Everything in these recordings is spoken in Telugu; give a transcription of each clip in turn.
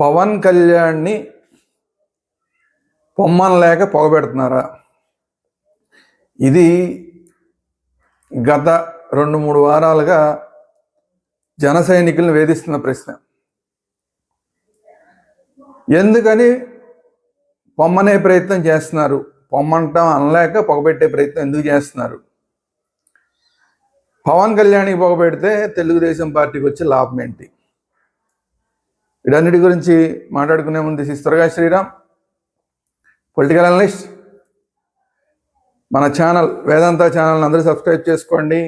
పవన్ కళ్యాణ్ని పొమ్మనలేక పొగబెడుతున్నారా? ఇది గత రెండు మూడు వారాలుగా జన సైనికులను వేధిస్తున్న ప్రశ్న. ఎందుకని పొమ్మనే ప్రయత్నం చేస్తున్నారు? పొమ్మంటాం అనలేక పొగబెట్టే ప్రయత్నం ఎందుకు చేస్తున్నారు? పవన్ కళ్యాణ్కి పొగబెడితే తెలుగుదేశం పార్టీకి వచ్చే లాభం ఏంటి? వీటన్నిటి గురించి మాట్లాడుకునే ముందు సిస్తరగా శ్రీరామ్ పొలిటికల్ అనలిస్ట్. మన ఛానల్ వేదాంత ఛానల్ని అందరూ సబ్స్క్రైబ్ చేసుకోండి.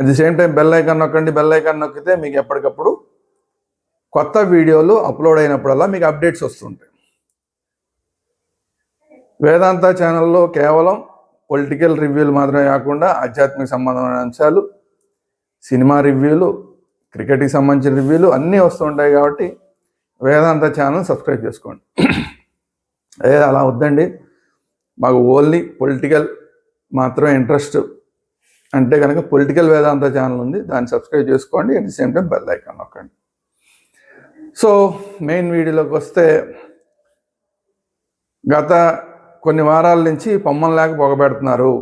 At the same time bell icon నొక్కండి. బెల్ ఐకాన్ నొక్కితే మీకు ఎప్పటికప్పుడు కొత్త వీడియోలు అప్లోడ్ అయినప్పుడల్లా మీకు అప్డేట్స్ వస్తుంటాయి. వేదాంత ఛానల్లో కేవలం పొలిటికల్ రివ్యూలు మాత్రమే కాకుండా ఆధ్యాత్మిక సంబంధమైన అంశాలు సినిమా రివ్యూలు క్రికెట్కి సంబంధించిన రివ్యూలు అన్నీ వస్తుంటాయి కాబట్టి వేదాంత ఛానల్ సబ్స్క్రైబ్ చేసుకోండి. అదే అలా వద్దండి. మాకు ఓన్లీ పొలిటికల్ మాత్రమే ఇంట్రెస్ట్ అంటే కనుక పొలిటికల్ వేదాంత ఛానల్ ఉంది దాన్ని సబ్స్క్రైబ్ చేసుకోండి at the same time bell icon నొక్కండి. సో మెయిన్ వీడియోలోకి వస్తే గత కొన్ని వారాల నుంచి పొమ్మం లేక పొగబెడుతున్నారు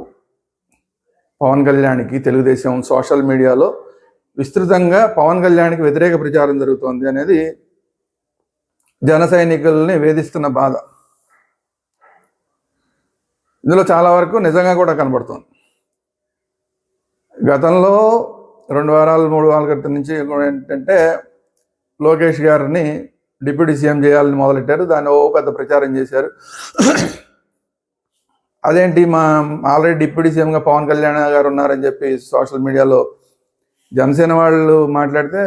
పవన్ కళ్యాణ్కి తెలుగుదేశం సోషల్ మీడియాలో విస్తృతంగా పవన్ కళ్యాణ్కి వ్యతిరేక ప్రచారం జరుగుతోంది అనేది జన సైనికుల్ని వేధిస్తున్న బాధ. ఇందులో చాలా వరకు నిజంగా కూడా కనబడుతుంది. గతంలో రెండు వారాలు మూడు వారాల క్రితం నుంచి కూడా ఏంటంటే లోకేష్ గారిని డిప్యూటీ సీఎం చేయాలని మొదలెట్టారు. దాన్ని ఓ పెద్ద ప్రచారం చేశారు. అదేంటి మా ఆల్రెడీ డిప్యూటీ సీఎంగా పవన్ కళ్యాణ్ గారు ఉన్నారని చెప్పి సోషల్ మీడియాలో జనసేన వాళ్ళు మాట్లాడితే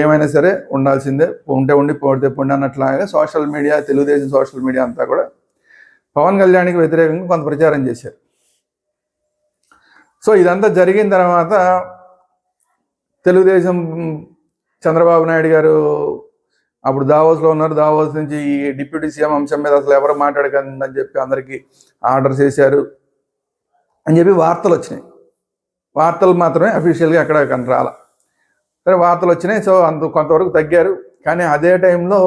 ఏమైనా సరే ఉండాల్సిందే ఉంటే ఉండి పోతే పొండి అన్నట్లాగా social media Telugu Desam social media అంతా కూడా పవన్ కళ్యాణ్కి వ్యతిరేకంగా కొంత ప్రచారం చేశారు. సో ఇదంతా జరిగిన తర్వాత తెలుగుదేశం చంద్రబాబు నాయుడు గారు అప్పుడు దావోస్లో ఉన్నారు. దావోస్ నుంచి ఈ డిప్యూటీ సీఎం అంశం మీద అసలు ఎవరు మాట్లాడకండి అని చెప్పి అందరికీ ఆర్డర్ చేశారు అని చెప్పి వార్తలు వచ్చినాయి. వార్తలు మాత్రమే అఫీషియల్గా ఎక్కడ కన రాల సరే వార్తలు వచ్చినాయి సో అంత కొంతవరకు తగ్గారు. కానీ అదే టైంలో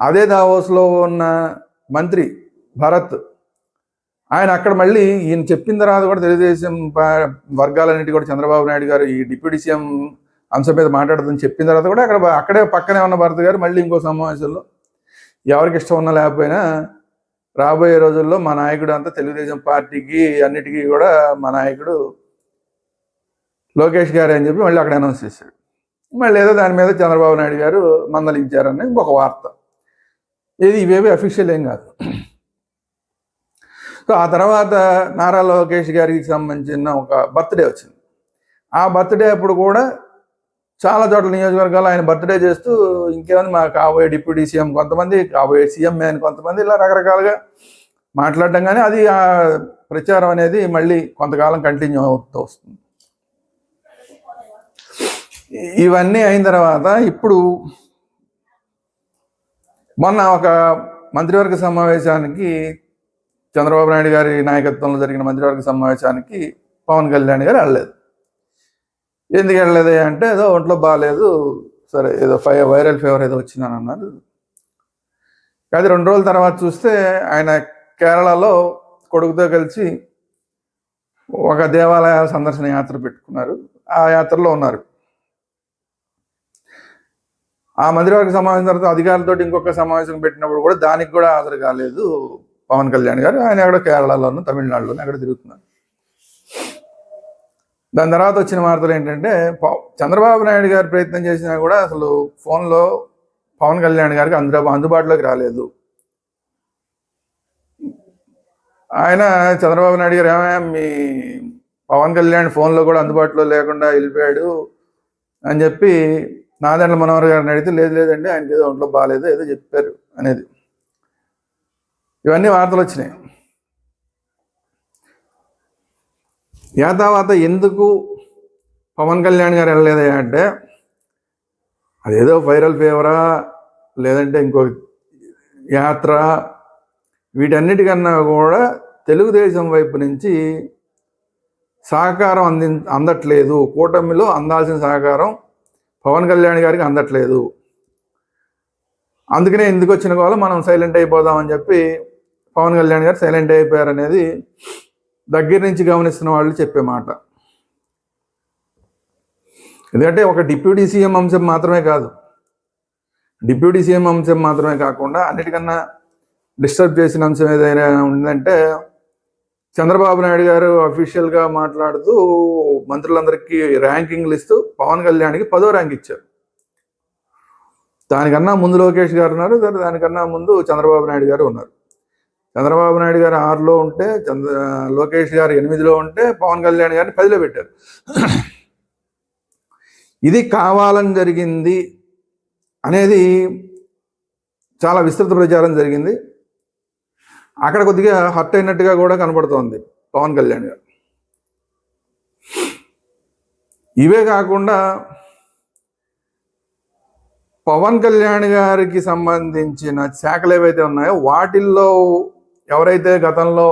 అదే దావోస్లో ఉన్న మంత్రి భరత్ ఆయన అక్కడ మళ్ళీ ఈయన చెప్పిన తర్వాత కూడా తెలుగుదేశం వర్గాలన్నిటి కూడా చంద్రబాబు నాయుడు గారు ఈ డిప్యూటీ సీఎం అంశం మీద మాట్లాడుతుందని చెప్పిన తర్వాత కూడా అక్కడ అక్కడే పక్కనే ఉన్న భరత్ గారు మళ్ళీ ఇంకో సమావేశంలో. ఎవరికి ఇష్టం ఉన్నా లేకపోయినా రాబోయే రోజుల్లో మా నాయకుడు అంతా తెలుగుదేశం పార్టీకి అన్నిటికీ కూడా మా నాయకుడు లోకేష్ గారు అని చెప్పి మళ్ళీ అక్కడ అనౌన్స్ చేశాడు. మళ్ళీ ఏదో దాని మీద చంద్రబాబు నాయుడు గారు మందలించారని ఇంకొక వార్త. ఇది ఇవేవి అఫీషియల్ ఏం కాదు. సో ఆ తర్వాత నారా లోకేష్ గారికి సంబంధించిన ఒక బర్త్డే వచ్చింది. ఆ బర్త్డే అప్పుడు కూడా చాలా చోట్ల నియోజకవర్గాలు ఆయన బర్త్డే చేస్తూ ఇంకేమైనా మా కాబోయే డిప్యూటీ సీఎం కొంతమంది కాబోయే సీఎం అని కొంతమంది ఇలా రకరకాలుగా మాట్లాడడం కానీ అది ఆ ప్రచారం అనేది మళ్ళీ కొంతకాలం కంటిన్యూ అవుతూ వస్తుంది. ఇవన్నీ అయిన తర్వాత ఇప్పుడు మొన్న ఒక మంత్రివర్గ సమావేశానికి చంద్రబాబు నాయుడు గారి నాయకత్వంలో జరిగిన మంత్రివర్గ సమావేశానికి పవన్ కళ్యాణ్ గారు వెళ్ళలేదు. ఎందుకు వెళ్ళలేదు అంటే ఏదో ఒంట్లో బాగాలేదు సరే ఏదో ఫై వైరల్ ఫీవర్ ఏదో వచ్చిందని అన్నారు. కానీ రెండు రోజుల తర్వాత చూస్తే ఆయన కేరళలో కొడుకుతో కలిసి ఒక దేవాలయాల సందర్శన యాత్ర పెట్టుకున్నారు. ఆ యాత్రలో ఉన్నారు. ఆ మంత్రివర్గ సమావేశం తర్వాత అధికారులతో ఇంకొక సమావేశం పెట్టినప్పుడు కూడా దానికి కూడా హాజరు కాలేదు పవన్ కళ్యాణ్ గారు. ఆయన ఎక్కడ కేరళలోను తమిళనాడులోను అక్కడ తిరుగుతున్నారు. దాని తర్వాత వచ్చిన వార్తలు ఏంటంటే చంద్రబాబు నాయుడు గారు ప్రయత్నం చేసినా కూడా అసలు ఫోన్లో పవన్ కళ్యాణ్ గారికి అందులో అందుబాటులోకి రాలేదు. ఆయన చంద్రబాబు నాయుడు గారు ఏమయ్యా మీ పవన్ కళ్యాణ్ ఫోన్లో కూడా అందుబాటులో లేకుండా వెళ్ళిపోయాడు అని చెప్పి నాదండ్ల మనోహర్ గారిని అడిగితే లేదు లేదండి ఆయనకి ఏదో ఒంట్లో బాగాలేదు ఏదో చెప్పారు అనేది. ఇవన్నీ వార్తలు వచ్చినాయి. యాతావాత తర్వాత ఎందుకు పవన్ కళ్యాణ్ గారు వెళ్ళలేదా అంటే అదేదో వైరల్ ఫీవరా లేదంటే ఇంకో యాత్ర వీటన్నిటికన్నా కూడా తెలుగుదేశం వైపు నుంచి సహకారం అంది అందట్లేదు. కూటమిలో అందాల్సిన సహకారం పవన్ కళ్యాణ్ గారికి అందట్లేదు. అందుకనే ఎందుకు వచ్చిన కావాలి మనం సైలెంట్ అయిపోదామని చెప్పి పవన్ కళ్యాణ్ గారు సైలెంట్ అయిపోయారు అనేది దగ్గర నుంచి గమనిస్తున్న వాళ్ళు చెప్పే మాట. ఎందుకంటే ఒక డిప్యూటీ సీఎం అంశం మాత్రమే కాదు. డిప్యూటీ సీఎం అంశం మాత్రమే కాకుండా అన్నిటికన్నా డిస్టర్బ్ చేసిన అంశం ఏదైనా ఉందంటే చంద్రబాబు నాయుడు గారు అఫీషియల్గా మాట్లాడుతూ మంత్రులందరికీ ర్యాంకింగ్లు ఇస్తూ పవన్ కళ్యాణ్కి పదో ర్యాంక్ ఇచ్చారు. దానికన్నా ముందు లోకేష్ గారు ఉన్నారు దానికన్నా ముందు చంద్రబాబు నాయుడు గారు ఉన్నారు. చంద్రబాబు నాయుడు గారు ఆరులో ఉంటే చంద్ర లోకేష్ గారు ఎనిమిదిలో ఉంటే పవన్ కళ్యాణ్ గారిని పదిలో పెట్టారు. ఇది కావాలని జరిగింది అనేది చాలా విస్తృత ప్రచారం జరిగింది. అక్కడ కొద్దిగా హర్ట్ అయినట్టుగా కూడా కనబడుతోంది పవన్ కళ్యాణ్ గారు. ఇవే కాకుండా పవన్ కళ్యాణ్ గారికి సంబంధించిన శాఖలు ఏవైతే ఉన్నాయో వాటిల్లో ఎవరైతే గతంలో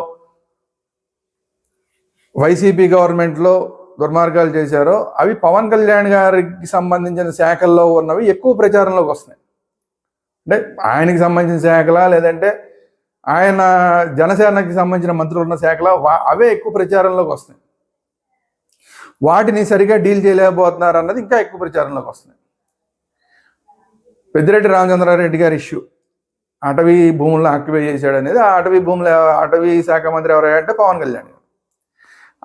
వైసీపీ గవర్నమెంట్లో దుర్మార్గాలు చేశారో అవి పవన్ కళ్యాణ్ గారికి సంబంధించిన శాఖల్లో ఉన్నవి ఎక్కువ ప్రచారంలోకి వస్తున్నాయి. అంటే ఆయనకి సంబంధించిన శాఖలా లేదంటే ఆయన జనసేనకి సంబంధించిన మంత్రులు ఉన్న శాఖల వా- అవే ఎక్కువ ప్రచారంలోకి వస్తున్నాయి. వాటిని సరిగా డీల్ చేయలేకపోతున్నారు అన్నది ఇంకా ఎక్కువ ప్రచారంలోకి వస్తున్నాయి. పెద్దిరెడ్డి రామచంద్రారెడ్డి గారి ఇష్యూ. అటవీ భూములను ఆక్యుపై చేశాడు అనేది ఆ అటవీ భూముల అటవీ శాఖ మంత్రి ఎవరంటే పవన్ కళ్యాణ్ గారు.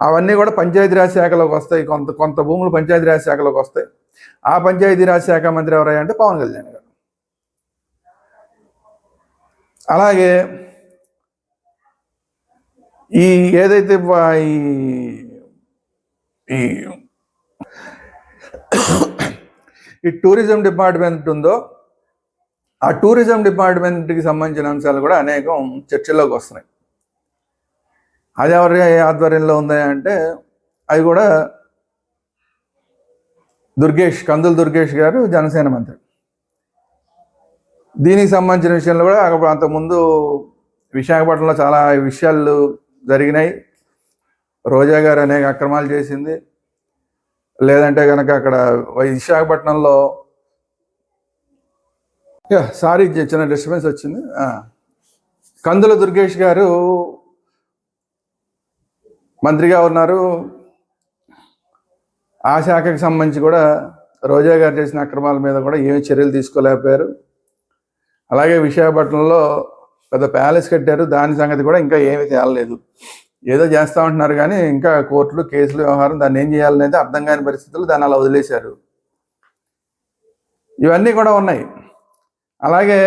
అవన్నీ కూడా పంచాయతీరాజ్ శాఖలోకి వస్తాయి కొంత కొంత భూములు పంచాయతీరాజ్ శాఖలోకి వస్తాయి. ఆ పంచాయతీరాజ్ శాఖ మంత్రి ఎవరంటే పవన్ కళ్యాణ్ గారు. అలాగే ఈ ఏదైతే ఈ ఈ టూరిజం డిపార్ట్మెంట్ ఉందో ఆ టూరిజం డిపార్ట్మెంట్కి సంబంధించిన అంశాలు కూడా అనేకం చర్చల్లోకి వస్తున్నాయి. అది ఎవరి ఆధ్వర్యంలో ఉంది అంటే అది కూడా దుర్గేష్ కందుల దుర్గేష్ గారు జనసేన మంత్రి. దీనికి సంబంధించిన విషయంలో కూడా అక్కడ అంతకుముందు విశాఖపట్నంలో చాలా విషయాలు జరిగినాయి. రోజా గారు అనేక అక్రమాలు చేసింది. లేదంటే కనుక అక్కడ విశాఖపట్నంలో సారీ చిన్న డిస్టర్బెన్స్ వచ్చింది. కందుల దుర్గేష్ గారు మంత్రిగా ఉన్నారు. ఆ శాఖకు సంబంధించి కూడా రోజా గారు చేసిన అక్రమాల మీద కూడా ఏమి చర్యలు తీసుకోలేకపోయారు. అలాగే విశాఖపట్నంలో పెద్ద ప్యాలెస్ కట్టారు. దాని సంగతి కూడా ఇంకా ఏమీ తేలలేదు. ఏదో చేస్తా ఉంటున్నారు కానీ ఇంకా కోర్టులు కేసులు వ్యవహారం దాన్ని ఏం చేయాలనేది అర్థం కాని పరిస్థితులు దాన్ని అలా వదిలేశారు. ఇవన్నీ కూడా ఉన్నాయి. అలాగే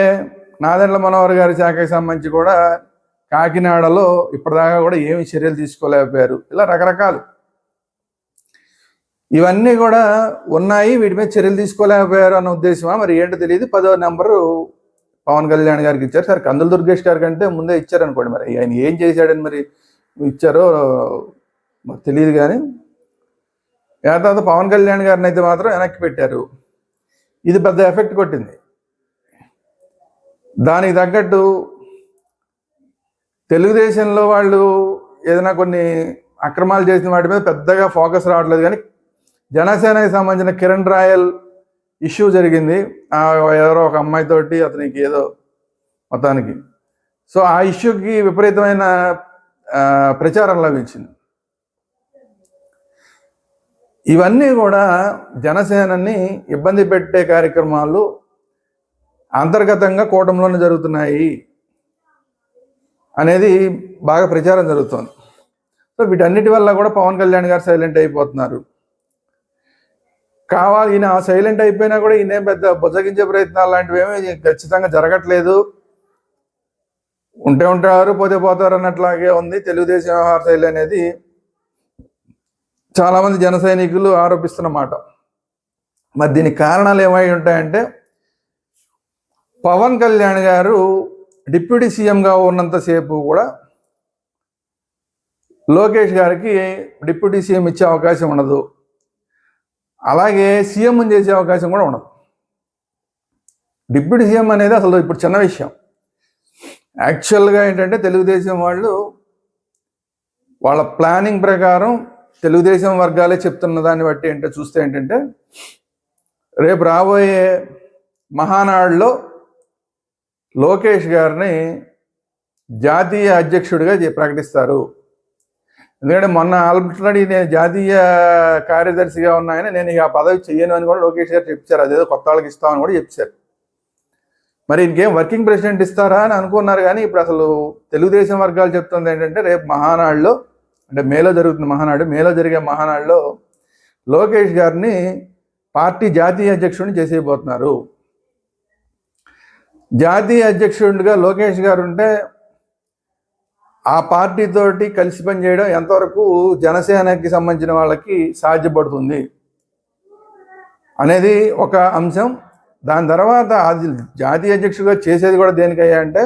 నాదెండ్ల మనోహర్ గారి శాఖకి సంబంధించి కూడా కాకినాడలో ఇప్పటిదాకా కూడా ఏమి చర్యలు తీసుకోలేకపోయారు. ఇలా రకరకాలు. ఇవన్నీ కూడా ఉన్నాయి. వీటి మీద చర్యలు తీసుకోలేకపోయారు అన్న ఉద్దేశమా? మరి ఏంటో తెలియదు. పదో నెంబరు పవన్ కళ్యాణ్ గారికి ఇచ్చారు. సరే కందుల దుర్గేష్ గారి కంటే ముందే ఇచ్చారనుకోండి మరి. ఆయన ఏం చేశాడని మరి ఇచ్చారో మాకు తెలియదు కానీ ఆ తర్వాత పవన్ కళ్యాణ్ గారిని అయితే మాత్రం వెనక్కి పెట్టారు. ఇది పెద్ద ఎఫెక్ట్ కొట్టింది. దానికి తగ్గట్టు తెలుగుదేశంలో వాళ్ళు ఏదైనా కొన్ని అక్రమాలు చేసిన వాటి మీద పెద్దగా ఫోకస్ రావట్లేదు కానీ జనసేనకి సంబంధించిన కిరణ్ రాయల్ ఇష్యూ జరిగింది. ఆ ఎవరో ఒక అమ్మాయితోటి అతనికి ఏదో మొత్తానికి సో ఆ ఇష్యూకి విపరీతమైన ప్రచారం లభించింది. ఇవన్నీ కూడా జనసేనని ఇబ్బంది పెట్టే కార్యక్రమాలు అంతర్గతంగా కూటమిలోనే జరుగుతున్నాయి అనేది బాగా ప్రచారం జరుగుతోంది. సో వీటన్నిటి వల్ల కూడా పవన్ కళ్యాణ్ గారు సైలెంట్ అయిపోతున్నారు. కావాలి ఈయన సైలెంట్ అయిపోయినా కూడా ఈయన పెద్ద బుజ్జగించే ప్రయత్నాలు లాంటివి ఏమీ ఖచ్చితంగా జరగట్లేదు. ఉంటే ఉంటారు పోతే పోతారు అన్నట్లాగే ఉంది. తెలుగుదేశం వ్యవహార శైలి అనేది చాలామంది జన సైనికులు ఆరోపిస్తున్నమాట మరి దీనికి కారణాలు ఏమై ఉంటాయంటే పవన్ కళ్యాణ్ గారు డిప్యూటీ సీఎంగా ఉన్నంతసేపు కూడా లోకేష్ గారికి డిప్యూటీ సీఎం ఇచ్చే అవకాశం ఉండదు. అలాగే సీఎం చేసే అవకాశం కూడా ఉండదు. డిప్యూటీ సీఎం అనేది అసలు ఇప్పుడు చిన్న విషయం. యాక్చువల్గా ఏంటంటే తెలుగుదేశం వాళ్ళు వాళ్ళ ప్లానింగ్ ప్రకారం తెలుగుదేశం వర్గాలే చెప్తున్న దాన్ని బట్టి ఏంటో చూస్తే ఏంటంటే రేపు రాబోయే మహానాడులో లోకేష్ గారిని జాతీయ అధ్యక్షుడిగా ప్రకటిస్తారు. ఎందుకంటే మొన్న ఆల్రెడీ నేను జాతీయ కార్యదర్శిగా ఉన్నాయని నేను ఆ పదవి చెయ్యను అని కూడా లోకేష్ గారు చెప్పారు. అదేదో కొత్త వాళ్ళకి ఇస్తామని కూడా చెప్పారు. మరి ఇంకేం వర్కింగ్ ప్రెసిడెంట్ ఇస్తారా అని అనుకున్నారు కానీ ఇప్పుడు అసలు తెలుగుదేశం వర్గాలు చెప్తుంది ఏంటంటే రేపు మహానాడులో అంటే మేలో జరుగుతున్న మహానాడు మేలో జరిగే మహానాడులో లోకేష్ గారిని పార్టీ జాతీయ అధ్యక్షుడిని చేసేయబోతున్నారు. జాతీయ అధ్యక్షుడిగా లోకేష్ గారు ఉంటే ఆ పార్టీతోటి కలిసి పనిచేయడం ఎంతవరకు జనసేనకి సంబంధించిన వాళ్ళకి సాధ్యపడుతుంది అనేది ఒక అంశం. దాని తర్వాత అది జాతీయ అధ్యక్షుడిగా చేసేది కూడా దేనికయ్యా అంటే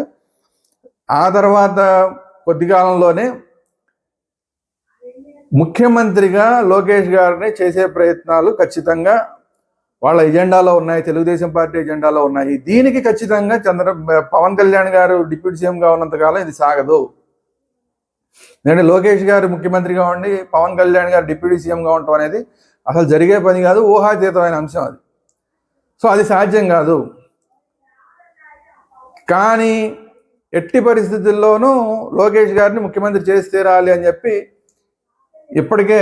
ఆ తర్వాత కొద్ది కాలంలోనే ముఖ్యమంత్రిగా లోకేష్ గారిని చేసే ప్రయత్నాలు ఖచ్చితంగా వాళ్ళ ఎజెండాలో ఉన్నాయి తెలుగుదేశం పార్టీ ఎజెండాలో ఉన్నాయి. దీనికి ఖచ్చితంగా చంద్ర పవన్ కళ్యాణ్ గారు డిప్యూటీ సీఎంగా ఉన్నంతకాలం ఇది సాగదు. ఎందుకంటే లోకేష్ గారు ముఖ్యమంత్రిగా ఉండి పవన్ కళ్యాణ్ గారు డిప్యూటీ సీఎంగా ఉండటం అనేది అసలు జరిగే పని కాదు ఊహాతీతమైన అంశం అది. సో అది సాధ్యం కాదు. కానీ ఎట్టి పరిస్థితుల్లోనూ లోకేష్ గారిని ముఖ్యమంత్రి చేసి తీరాలి అని చెప్పి ఇప్పటికే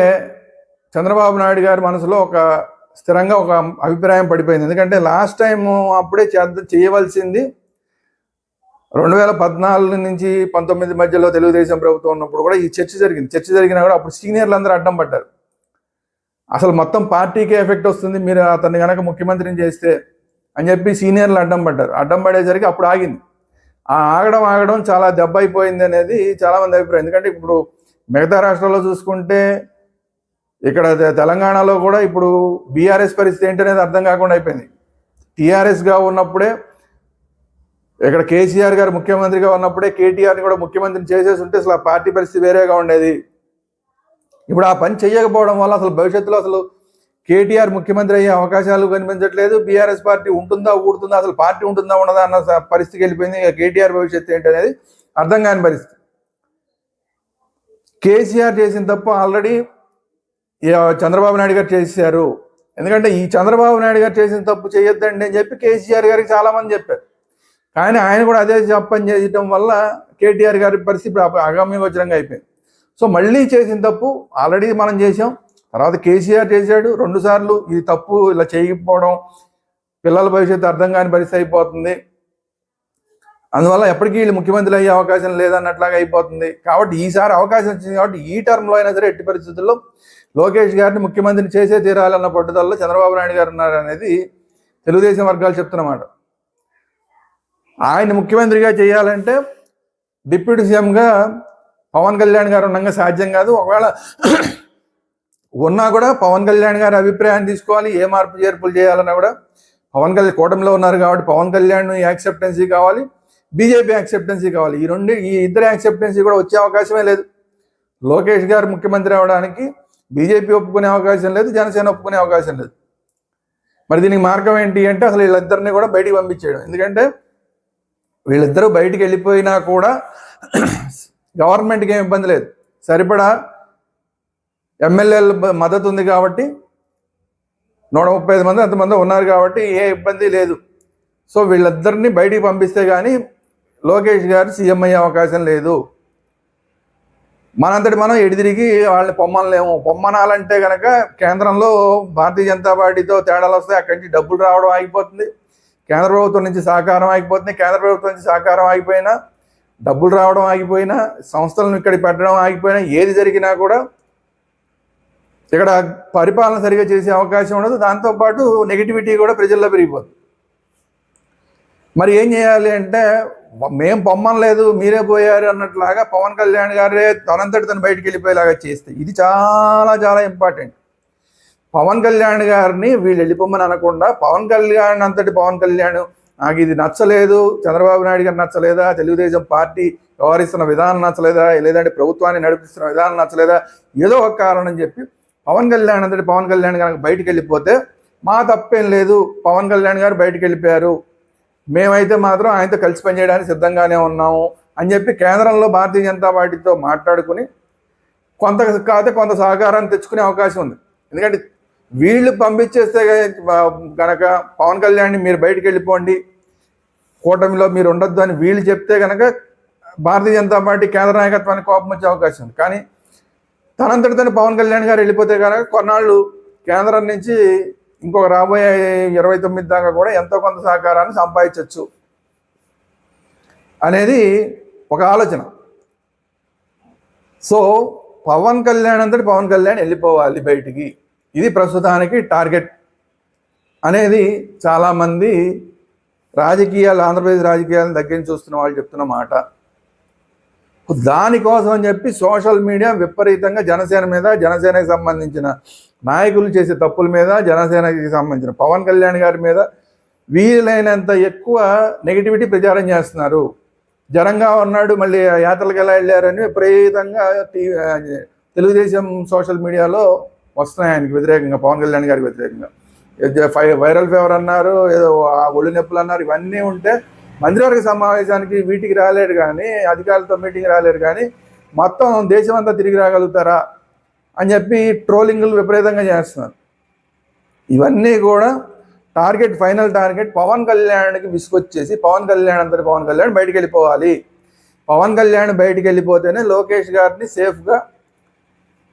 చంద్రబాబు నాయుడు గారి మనసులో ఒక స్థిరంగా ఒక అభిప్రాయం పడిపోయింది. ఎందుకంటే లాస్ట్ టైం అప్పుడే చేద్ద చేయవలసింది రెండు వేల పద్నాలుగు నుంచి పంతొమ్మిది మధ్యలో తెలుగుదేశం ప్రభుత్వం ఉన్నప్పుడు కూడా ఈ చర్చ జరిగింది. చర్చ జరిగినా కూడా అప్పుడు సీనియర్లు అందరూ అడ్డం పడ్డారు. అసలు మొత్తం పార్టీకే ఎఫెక్ట్ వస్తుంది. మీరు అతన్ని కనుక ముఖ్యమంత్రిని చేస్తే అని చెప్పి సీనియర్లు అడ్డం పడ్డారు. అడ్డం పడేసరికి అప్పుడు ఆగింది. ఆ ఆగడం ఆగడం చాలా దెబ్బ అయిపోయింది అనేది చాలామంది అభిప్రాయం. ఎందుకంటే ఇప్పుడు మిగతా రాష్ట్రాల్లో చూసుకుంటే ఇక్కడ తెలంగాణలో కూడా ఇప్పుడు బీఆర్ఎస్ పరిస్థితి ఏంటనేది అర్థం కాకుండా అయిపోయింది. టీఆర్ఎస్గా ఉన్నప్పుడే ఇక్కడ కేసీఆర్ గారు ముఖ్యమంత్రిగా ఉన్నప్పుడే కేటీఆర్ని కూడా ముఖ్యమంత్రిని చేసేసి ఉంటే అసలు ఆ పార్టీ పరిస్థితి వేరేగా ఉండేది. ఇప్పుడు ఆ పని చేయకపోవడం వల్ల అసలు భవిష్యత్తులో అసలు కేటీఆర్ ముఖ్యమంత్రి అయ్యే అవకాశాలు కనిపించట్లేదు. బీఆర్ఎస్ పార్టీ ఉంటుందా ఊడుతుందా అసలు పార్టీ ఉంటుందా ఉండదా అన్న పరిస్థితికి వెళ్ళిపోయింది. కేటీఆర్ భవిష్యత్తు ఏంటి అనేది అర్థం కాని పరిస్థితి. కేసీఆర్ చేసిన తప్పు ఆల్రెడీ చంద్రబాబు నాయుడు గారు చేశారు. ఎందుకంటే ఈ చంద్రబాబు నాయుడు గారు చేసిన తప్పు చేయొద్దండి అని చెప్పి కేసీఆర్ గారికి చాలామంది చెప్పారు. కానీ ఆయన కూడా అదే చెప్పని చేయటం వల్ల కేటీఆర్ గారి పరిస్థితి ఇప్పుడు వజ్రంగా అయిపోయింది. సో మళ్ళీ చేసిన తప్పు ఆల్రెడీ మనం చేసాం తర్వాత కేసీఆర్ చేశాడు. రెండుసార్లు ఇది ఈ తప్పు ఇలా చేయకపోవడం పిల్లల భవిష్యత్తు అర్థం కాని పరిస్థితి అయిపోతుంది. అందువల్ల ఎప్పటికీ వీళ్ళు ముఖ్యమంత్రి అయ్యే అవకాశం లేదన్నట్లాగా అయిపోతుంది. కాబట్టి ఈసారి అవకాశం వచ్చింది కాబట్టి ఈ టర్మ్లో అయినా సరే ఎట్టి పరిస్థితుల్లో లోకేష్ గారిని ముఖ్యమంత్రిని చేసే తీరాలన్న పట్టుదలలో చంద్రబాబు నాయుడు గారు ఉన్నారు అనేది తెలుగుదేశం వర్గాలు చెప్తున్నమాట ఆయన ముఖ్యమంత్రిగా చేయాలంటే డిప్యూటీ సీఎంగా పవన్ కళ్యాణ్ గారు ఉండగా సాధ్యం కాదు. ఒకవేళ ఉన్నా కూడా పవన్ కళ్యాణ్ గారి అభిప్రాయాన్ని తీసుకోవాలి ఏ మార్పు చేర్పులు చేయాలన్నా కూడా. పవన్ కళ్యాణ్ కూటమిలో ఉన్నారు కాబట్టి పవన్ కళ్యాణ్ యాక్సెప్టెన్సీ కావాలి బీజేపీ యాక్సెప్టెన్సీ కావాలి. ఈ రెండు ఈ ఇద్దరు యాక్సెప్టెన్సీ కూడా వచ్చే అవకాశమే లేదు. లోకేష్ గారు ముఖ్యమంత్రి అవడానికి బీజేపీ ఒప్పుకునే అవకాశం లేదు జనసేన ఒప్పుకునే అవకాశం లేదు. మరి దీనికి మార్గం ఏంటి అంటే అసలు వీళ్ళిద్దరిని కూడా బయటికి పంపించేయడం. ఎందుకంటే వీళ్ళిద్దరూ బయటికి వెళ్ళిపోయినా కూడా గవర్నమెంట్కి ఏం ఇబ్బంది లేదు. సరిపడా ఎమ్మెల్యేల మద్దతు ఉంది కాబట్టి నూట ముప్పై ఐదు మంది అంతమంది ఉన్నారు కాబట్టి ఏ ఇబ్బంది లేదు. సో వీళ్ళిద్దరిని బయటికి పంపిస్తే కానీ లోకేష్ గారు సీఎం అయ్యే అవకాశం లేదు. మనంతటి మనం ఎడిదిరిగి వాళ్ళని పొమ్మనలేము. పొమ్మనాలంటే కనుక కేంద్రంలో భారతీయ జనతా పార్టీతో తేడాలు వస్తాయి. అక్కడి నుంచి డబ్బులు రావడం ఆగిపోతుంది. కేంద్ర ప్రభుత్వం నుంచి సహకారం ఆగిపోతుంది కేంద్ర ప్రభుత్వం నుంచి సహకారం ఆగిపోయినా డబ్బులు రావడం ఆగిపోయినా సంస్థలను ఇక్కడ పెట్టడం ఆగిపోయినా ఏది జరిగినా కూడా ఇక్కడ పరిపాలన సరిగా చేసే అవకాశం ఉండదు. దాంతోపాటు నెగిటివిటీ కూడా ప్రజల్లో పెరిగిపోతుంది. మరి ఏం చేయాలి అంటే మేం పొమ్మనలేదు మీరే పోయారు అన్నట్లాగా పవన్ కళ్యాణ్ గారే తనంతటి తను బయటికి వెళ్ళిపోయేలాగా చేస్తే. ఇది చాలా చాలా ఇంపార్టెంట్ పవన్ కళ్యాణ్ గారిని వీళ్ళు వెళ్ళిపోమని అనకుండా పవన్ కళ్యాణ్ అంతటి పవన్ కళ్యాణ్ నాకు ఇది నచ్చలేదు. చంద్రబాబు నాయుడు గారు నచ్చలేదా? తెలుగుదేశం పార్టీ వ్యవహరిస్తున్న విధానం నచ్చలేదా? లేదంటే ప్రభుత్వాన్ని నడిపిస్తున్న విధానం నచ్చలేదా? ఏదో ఒక కారణం చెప్పి పవన్ కళ్యాణ్ అంతటి పవన్ కళ్యాణ్ కనుక బయటికి వెళ్ళిపోతే మా తప్పేం లేదు. పవన్ కళ్యాణ్ గారు బయటికి వెళ్ళిపోయారు. మేమైతే మాత్రం ఆయనతో కలిసి పనిచేయడానికి సిద్ధంగానే ఉన్నాము అని చెప్పి కేంద్రంలో భారతీయ జనతా పార్టీతో మాట్లాడుకుని కొంత కాకపోతే కొంత సహకారాన్ని తెచ్చుకునే అవకాశం ఉంది. ఎందుకంటే వీళ్ళు పంపించేస్తే కనుక పవన్ కళ్యాణ్ని మీరు బయటికి వెళ్ళిపోండి. కూటమిలో మీరు ఉండొద్దు అని వీళ్ళు చెప్తే కనుక భారతీయ జనతా పార్టీ కేంద్ర నాయకత్వానికి కోపం వచ్చే అవకాశం ఉంది. కానీ తనంతటి తను పవన్ కళ్యాణ్ గారు వెళ్ళిపోతే కనుక కొన్నాళ్ళు కేంద్రం నుంచి ఇంకొక రాబోయే ఇరవై తొమ్మిది దాకా కూడా ఎంతో కొంత సహకారాన్ని సంపాదించవచ్చు అనేది ఒక ఆలోచన. సో పవన్ కళ్యాణ్ అంతటి పవన్ కళ్యాణ్ వెళ్ళిపోవాలి బయటికి. ఇది ప్రస్తుతానికి టార్గెట్ అనేది చాలామంది రాజకీయాలు ఆంధ్రప్రదేశ్ రాజకీయాలను దగ్గర చూస్తున్న వాళ్ళు చెప్తున్న మాట. దానికోసం అని చెప్పి సోషల్ మీడియా విపరీతంగా జనసేన మీద జనసేనకి సంబంధించిన నాయకులు చేసే తప్పుల మీద జనసేనకి సంబంధించిన పవన్ కళ్యాణ్ గారి మీద వీలైనంత ఎక్కువ నెగిటివిటీ ప్రచారం చేస్తున్నారు. జనంగా ఉన్నాడు మళ్ళీ యాత్రలకు ఎలా వెళ్ళారని విపరీతంగా తెలుగుదేశం సోషల్ మీడియాలో వస్తున్నాయి ఆయనకి వ్యతిరేకంగా పవన్ కళ్యాణ్ గారికి వ్యతిరేకంగా. వైరల్ ఫీవర్ అన్నారు ఏదో ఆ ఒళ్ళు నొప్పులు అన్నారు ఇవన్నీ ఉంటే మంత్రివర్గ సమావేశానికి వీటికి రాలేడు కానీ అధికారులతో మీటింగ్ రాలేడు కానీ మొత్తం దేశం అంతా తిరిగి రాగలుగుతారా అని చెప్పి ట్రోలింగ్లు విపరీతంగా చేస్తున్నారు. ఇవన్నీ కూడా టార్గెట్ ఫైనల్ టార్గెట్ పవన్ కళ్యాణ్కి విసుకొచ్చేసి పవన్ కళ్యాణ్ అంతటి పవన్ కళ్యాణ్ బయటికి వెళ్ళిపోవాలి. పవన్ కళ్యాణ్ బయటికి వెళ్ళిపోతేనే లోకేష్ గారిని సేఫ్గా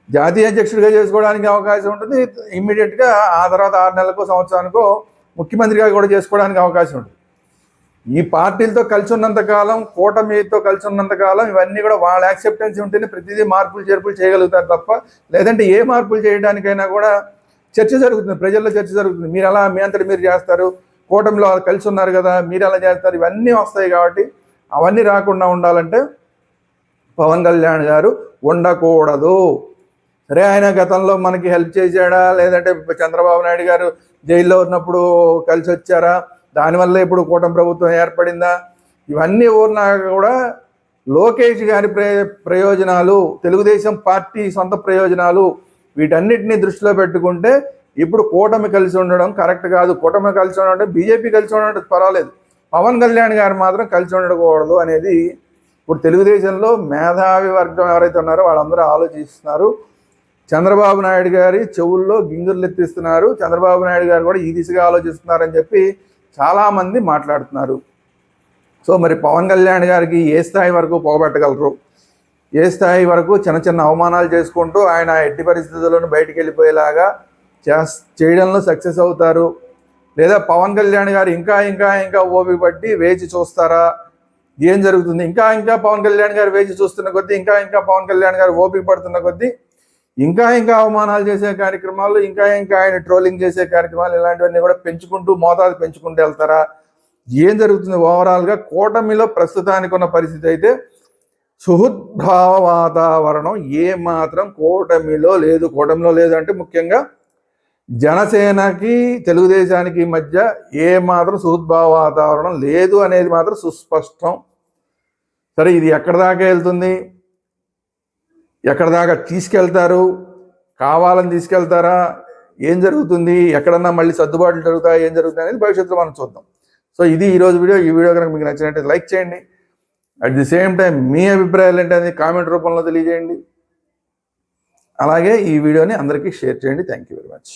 జాతీయ అధ్యక్షుడిగా చేసుకోవడానికి అవకాశం ఉంటుంది. ఇమ్మీడియట్గా ఆ తర్వాత ఆరు నెలలకు సంవత్సరానికో ముఖ్యమంత్రిగా కూడా చేసుకోవడానికి అవకాశం ఉంటుంది. ఈ పార్టీలతో కలిసి ఉన్నంత కాలం కూటమితో కలిసి ఉన్నంత కాలం ఇవన్నీ కూడా వాళ్ళ యాక్సెప్టెన్స్ ఉంటేనే ప్రతిదీ మార్పులు చేర్పులు చేయగలుగుతారు తప్ప లేదంటే ఏ మార్పులు చేయడానికైనా కూడా చర్చ జరుగుతుంది. ప్రజల్లో చర్చ జరుగుతుంది. మీరు అలా మీ అంతటి మీరు చేస్తారు? కూటమిలో కలిసి ఉన్నారు కదా మీరు అలా చేస్తారు? ఇవన్నీ వస్తాయి కాబట్టి అవన్నీ రాకుండా ఉండాలంటే పవన్ కళ్యాణ్ గారు ఉండకూడదు. సరే ఆయన గతంలో మనకి హెల్ప్ చేశాడా? లేదంటే చంద్రబాబు నాయుడు గారు జైల్లో ఉన్నప్పుడు కలిసి వచ్చారా? దానివల్ల ఇప్పుడు కూటమి ప్రభుత్వం ఏర్పడిందా? ఇవన్నీ ఊరినా కూడా లోకేష్ గారి ప్రయోజనాలు తెలుగుదేశం పార్టీ సొంత ప్రయోజనాలు వీటన్నిటిని దృష్టిలో పెట్టుకుంటే ఇప్పుడు కూటమి కలిసి ఉండడం కరెక్ట్ కాదు. కూటమి కలిసి ఉండడం బీజేపీ కలిసి ఉండడం పర్వాలేదు. పవన్ కళ్యాణ్ గారు మాత్రం కలిసి ఉండకూడదు అనేది ఇప్పుడు తెలుగుదేశంలో మేధావి వర్గం ఎవరైతే ఉన్నారో వాళ్ళందరూ ఆలోచిస్తున్నారు. చంద్రబాబు నాయుడు గారి చెవుల్లో గింగుర్లు ఎత్తిస్తున్నారు చంద్రబాబు నాయుడు గారు కూడా ఈ దిశగా ఆలోచిస్తున్నారని చెప్పి చాలామంది మాట్లాడుతున్నారు. సో మరి పవన్ కళ్యాణ్ గారికి ఏ స్థాయి వరకు పోగొట్టగలరు? ఏ స్థాయి వరకు చిన్న చిన్న అవమానాలు చేసుకుంటూ ఆయన ఎట్టి పరిస్థితుల్లోనూ బయటికి వెళ్ళిపోయేలాగా చేస్ చేయడంలో సక్సెస్ అవుతారు? లేదా పవన్ కళ్యాణ్ గారు ఇంకా ఇంకా ఇంకా ఓపిక పట్టి వేచి చూస్తారా? ఏం జరుగుతుంది? ఇంకా ఇంకా పవన్ కళ్యాణ్ గారు వేచి చూస్తున్న కొద్దీ ఇంకా ఇంకా పవన్ కళ్యాణ్ గారు ఓపిక పడుతున్న కొద్దీ ఇంకా ఇంకా అవమానాలు చేసే కార్యక్రమాలు ఇంకా ఇంకా ఆయన ట్రోలింగ్ చేసే కార్యక్రమాలు ఇలాంటివన్నీ కూడా పెంచుకుంటూ మోతాదు పెంచుకుంటూ వెళ్తారా? ఏం జరుగుతుంది? ఓవరాల్గా కూటమిలో ప్రస్తుతానికి ఉన్న పరిస్థితి అయితే సుహృద్భావ వాతావరణం ఏ మాత్రం కూటమిలో లేదు. కూటమిలో లేదు అంటే ముఖ్యంగా జనసేనకి తెలుగుదేశానికి మధ్య ఏ మాత్రం సుహృద్భావ వాతావరణం లేదు అనేది మాత్రం సుస్పష్టం. సరే ఇది ఎక్కడ దాకా వెళ్తుంది? ఎక్కడ దాకా తీసుకెళ్తారు? కావాలని తీసుకెళ్తారా? ఏం జరుగుతుంది? ఎక్కడన్నా మళ్ళీ సర్దుబాట్లు జరుగుతాయి? ఏం జరుగుతుంది అనేది భవిష్యత్తులో మనం చూద్దాం. సో ఇది ఈరోజు వీడియో. ఈ వీడియో కనుక మీకు నచ్చినట్టు లైక్ చేయండి. అట్ ది సేమ్ టైం మీ అభిప్రాయాలు ఏంటి అనేది కామెంట్ రూపంలో తెలియజేయండి. అలాగే ఈ వీడియోని అందరికీ షేర్ చేయండి. Thank you very much